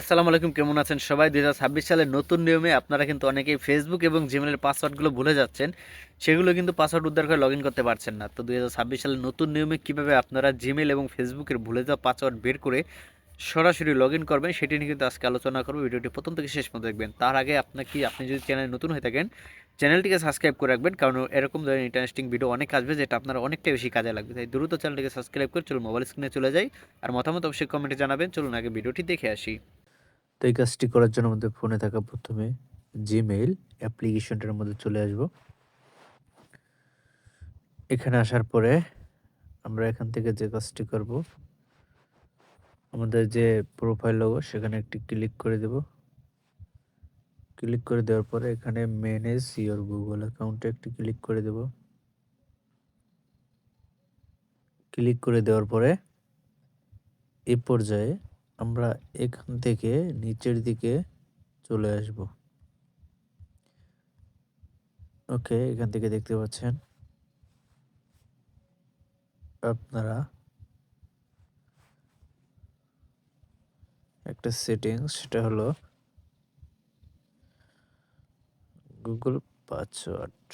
আসসালামু আলাইকুম, কেমন আছেন সবাই? দুই সালের নতুন নিয়মে আপনারা কিন্তু অনেকেই ফেসবুক এবং জিমেলের পাসওয়ার্ডগুলো ভুলে যাচ্ছেন। সেগুলো কিন্তু পাসওয়ার্ড উদ্ধার করে লগ করতে পারছেন না। তো দুই সালের নতুন নিয়মে কীভাবে আপনারা জিমেল এবং ফেসবুকের ভুলে যাওয়া পাসওয়ার্ড বের করে সরাসরি লগ ইন করবেন, সেটি নিয়ে কিন্তু আজকে আলোচনা করব। ভিডিওটি প্রথম থেকে শেষ পর্যন্ত দেখবেন। তার আগে আপনাকে, আপনি যদি চ্যানেলে নতুন হয়ে থাকেন, চ্যানেলটিকে সাবস্ক্রাইব করে রাখবেন, কারণ এরকম ধরনের ইন্টারেস্টিং ভিডিও অনেক আসবে যেটা আপনারা অনেকটা বেশি কাজে লাগবে। তাই দ্রুত চ্যানেলটিকে সাবস্ক্রাইব করে চলুন মোবাইল স্ক্রিনে চলে যাই। আর মতামত অবশ্যই কমেন্টে জানাবেন। চলুন আগে ভিডিওটি দেখে আসি। তো এই কাজটি করার জন্য আমাদের ফোনে থাকা প্রথমে জিমেইল অ্যাপ্লিকেশনটার মধ্যে চলে আসব। এখানে আসার পরে আমরা এখান থেকে যে কাজটি করব, আমাদের যে প্রোফাইল লোগো সেখানে একটি ক্লিক করে দেব। ক্লিক করে দেওয়ার পরে এখানে ম্যানেজ ইওর গুগল অ্যাকাউন্টে একটি ক্লিক করে দেব। ক্লিক করে দেওয়ার পরে এ পর্যায়ে আমরা এখান থেকে নিচের দিকে চলে আসব। ওকে, এখান থেকে দেখতে পাচ্ছেন। আপনারা একটা সেটিংস সেটা হলো গুগল পাসওয়ার্ড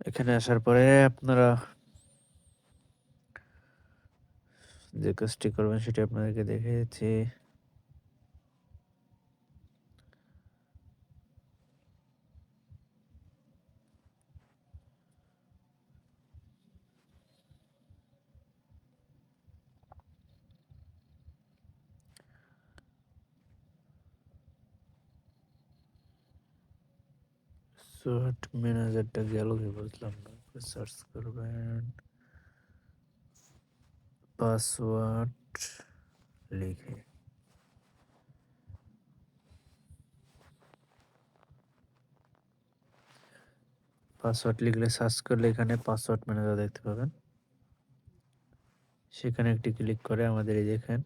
এখানে আসার পরে আপনারা যে কাজটি করবেন সেটি আপনাদেরকে দেখে দেখিয়েছি। সোয়াট ম্যানেজারটা গেল কি বুঝলাম না সার্চ করবেন পাসওয়ার্ড লিখে। পাসওয়ার্ড লিখলে সার্চ করলে এখানে পাসওয়ার্ড ম্যানেজার দেখতে পাবেন। সেখানে একটি ক্লিক করে আমাদের এই দেখেন,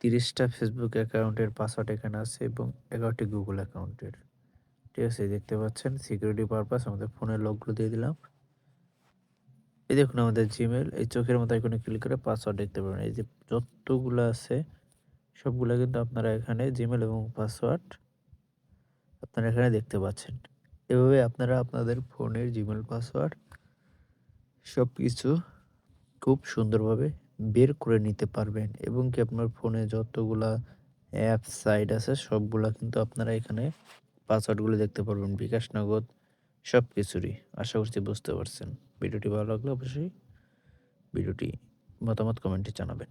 তিরিশটা ফেসবুক অ্যাকাউন্টের পাসওয়ার্ড এখানে আছে এবং এগারোটি গুগল অ্যাকাউন্টের ঠিক আছে দেখতে পাচ্ছেন। সিকিউরিটি পারপাস আমাদের ফোনের লকগুলো দিয়ে দিলাম। এই দেখুন আমাদের জিমেল এই চোখের মতো এখানে ক্লিক করে পাসওয়ার্ড দেখতে পাবেন এই যে যতগুলো আছে, সবগুলো কিন্তু আপনারা এখানে জিমেল এবং পাসওয়ার্ড আপনারা এখানে দেখতে পাচ্ছেন। এভাবে আপনারা আপনাদের ফোনের জিমেল পাসওয়ার্ড সব কিছু খুব সুন্দরভাবে বের করে নিতে পারবেন এবং কি আপনার ফোনে যতগুলা অ্যাপ সাইট আছে, সবগুলা কিন্তু আপনারা এখানে পাসওয়ার্ডগুলো দেখতে পারবেন, বিকাশ নগদ সব কিছুরই আশা করছি বুঝতে পারছেন। ভিডিওটি ভালো লাগলে অবশ্যই ভিডিওটি মতামত কমেন্টে জানাবেন।